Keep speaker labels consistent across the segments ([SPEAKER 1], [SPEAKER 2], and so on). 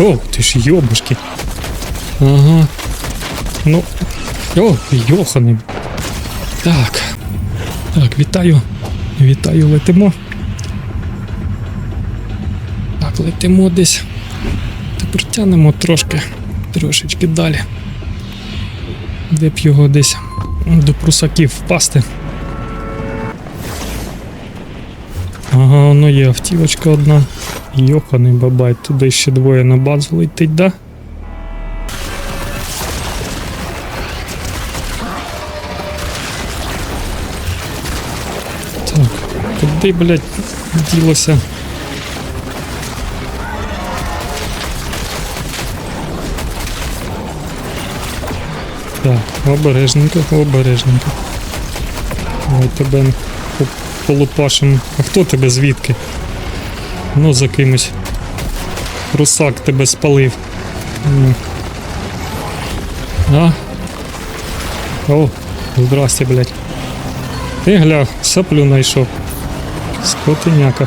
[SPEAKER 1] О, ти ж йобушки. Ага. Ну. О, йоханий. Так. Так, вітаю. Вітаю, летимо. Так, летимо десь. Тепер тянемо трошки, трошечки далі. Де б його десь до прусаків впасти. Ага, воно є автівочка одна. Йоханий бабай, туди ще двоє на базу летить, да? Так, куди, блядь, ділося? Так, обережненько, обережненько. Ой, тебе по- полупашем. А хто тебе звідки? Ну, за кимось. Русак тебе спалив. А? О, здрасте, блядь. Ти гля, соплю знайшов. Скотиняка.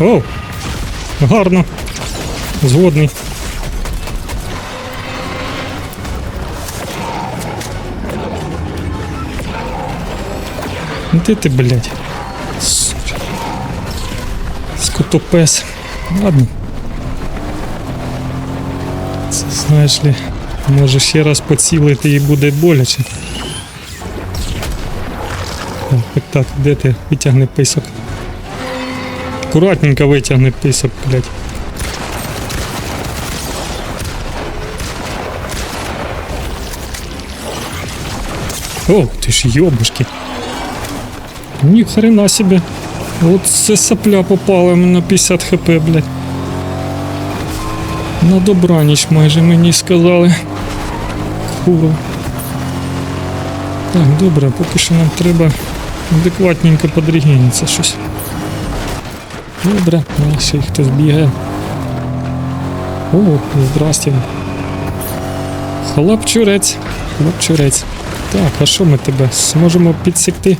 [SPEAKER 1] О! Гарно. Згодний. Де ти, блядь? Сука. Скотопес. Ладно. Це, знаєш ли, може ще раз поцілити і буде боляче. Так, так, де ти? Витягни писок. Аккуратненько витягни писок, блядь. О, ти ж йобушки. Ні хрена себе. От це сопля попала на 50 хп, блядь. На добраніч майже мені сказали. Курва. Так, добре, поки що нам треба адекватненько подрігениться щось. Добре, а ще й хтось бігає. О, здрасте. Хлопчурець. Хлопчурець. Так, а що ми тебе зможемо підсекти?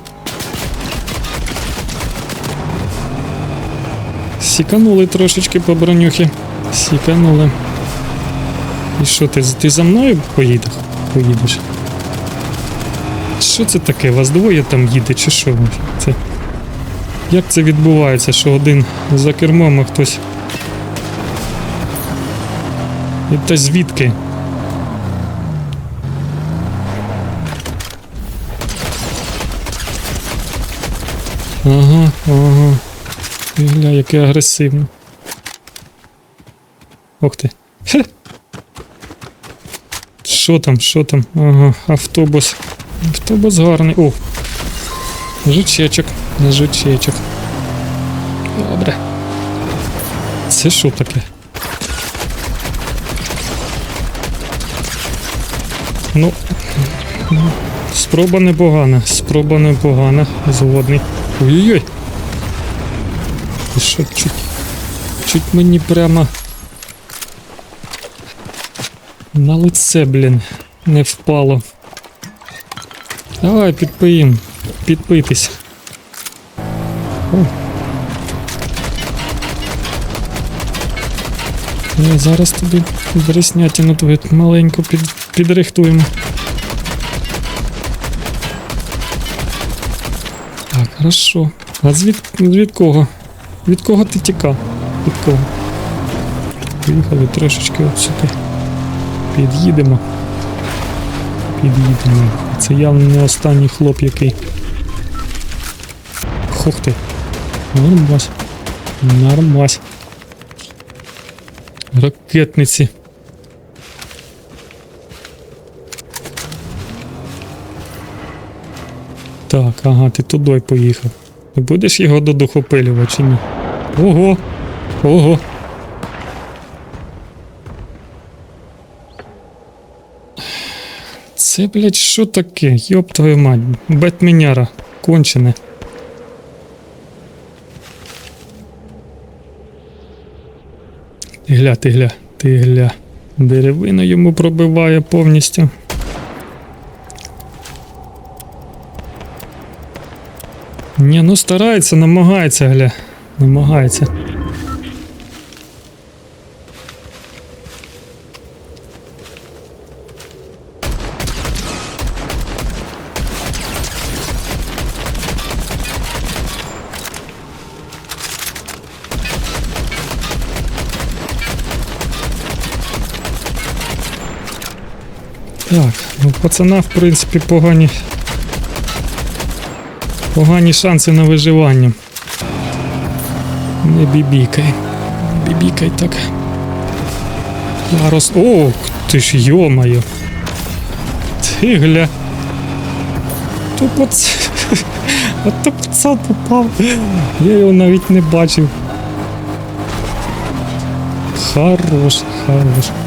[SPEAKER 1] Сіканули трошечки по бронюхі. Сіканули. І що ти, ти за мною поїдеш? Поїдеш? Що це таке? Вас двоє там їде, чи що? Як це відбувається, що один за кермом, а хтось. І та звідки? Ага, ага. Гля, яке агресивно. Ох ти. Хе. Що там, що там? Ага, автобус. Автобус гарний. О. Жучечок, жучечок. Добре. Це що таке? Ну. Спроба непогана, спроба непогана. Згодний. Ой-ой-ой. Що чуть. Чуть мені прямо. На лице, блін, не впало. Давай підпиїм. Підпитись. Ми зараз тобі дреснятину твою маленьку під, підрихтуємо. Так, хорошо. А звід, від кого? Від кого ти тікав? Від кого? Поїхали трошечки от сюди. Під'їдемо. Під'їдемо. Це явно не останній хлоп, який. Хух ти. Нормас. Нормас. Ракетниці. Так, ага, ти туди поїхав. Ти будеш його додухопилювати чи ні? Ого! Ого! Це, блядь, що таке? Йоп твою мать, бетменяра, кончене. Ти гля, ти гля, ти гля. Деревину йому пробиває повністю. Ні, ну старається, намагається, гля. Намагається. Так, ну пацана, в принципі, погані. Погані шанси на виживання. Не бібікай. Бібікай так. Зараз. О, ти ж йомаю. Ти гля. Пацан. А то пацан попав. Я його навіть не бачив. Хорош, хорош.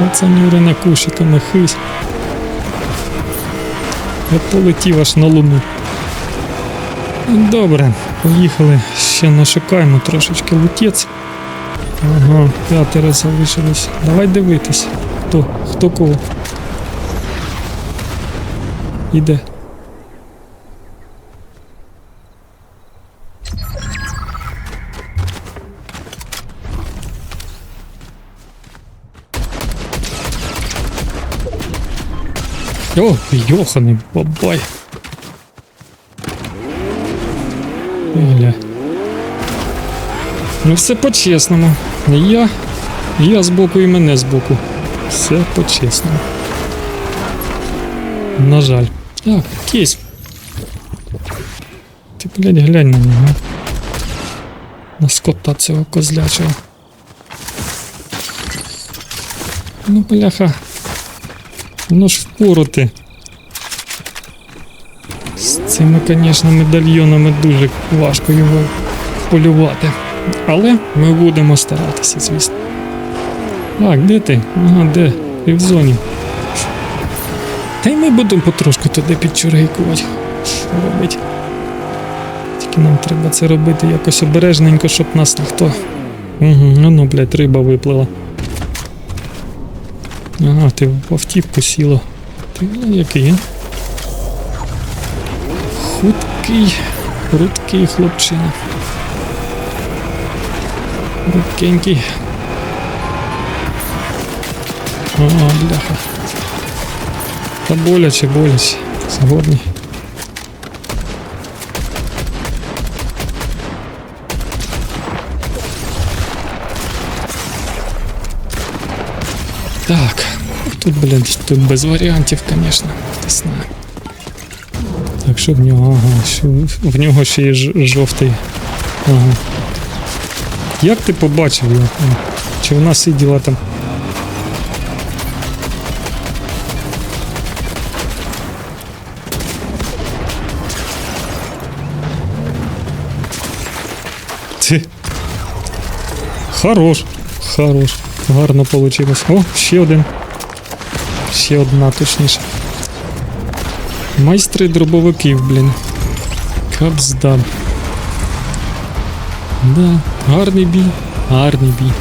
[SPEAKER 1] Пацанюрина кущиками хись. Я полетів аж на луну. Добре, поїхали. Ще нашукаємо трошечки лутець. Ага, п'ятеро залишилось. Давай дивитись. Хто? Хто кого? Іде. О, йоханий бабай. Гля. Ну все по-чесному. Я. Я збоку і мене збоку. Все по-чесному. На жаль. Так, кейс. Ти, блядь, глянь на нього. На скота цього козлячого. Ну, бляха. Ну ж впороти. З цими, звісно, медальйонами дуже важко його полювати. Але ми будемо старатися, звісно. Так, де ти? Ага, де? Ти в зоні. Та й ми будемо потрошку туди підчургикувати. Що робить? Тільки нам треба це робити якось обережненько, щоб нас ніхто. Угу, ну, блядь, риба виплила. Ага, ти в автівку сіла. Ти ну, який? Худкий, Рудкий хлопчина. Рудкенький. О, бляха. Та боляче, боляче. Згодний. Так, тут, блін, тут без варіантів, звісно, не. Так, що в нього? Ага, що в нього ще є жовтий. Ага. Як ти побачив його? Чи вона сиділа там? Ти. Хорош, хорош. Гарно вийшло. О, ще один. Ще одна, точніше. Майстри дробовиків, блін. Капздам. Да, гарний бій, гарний бій.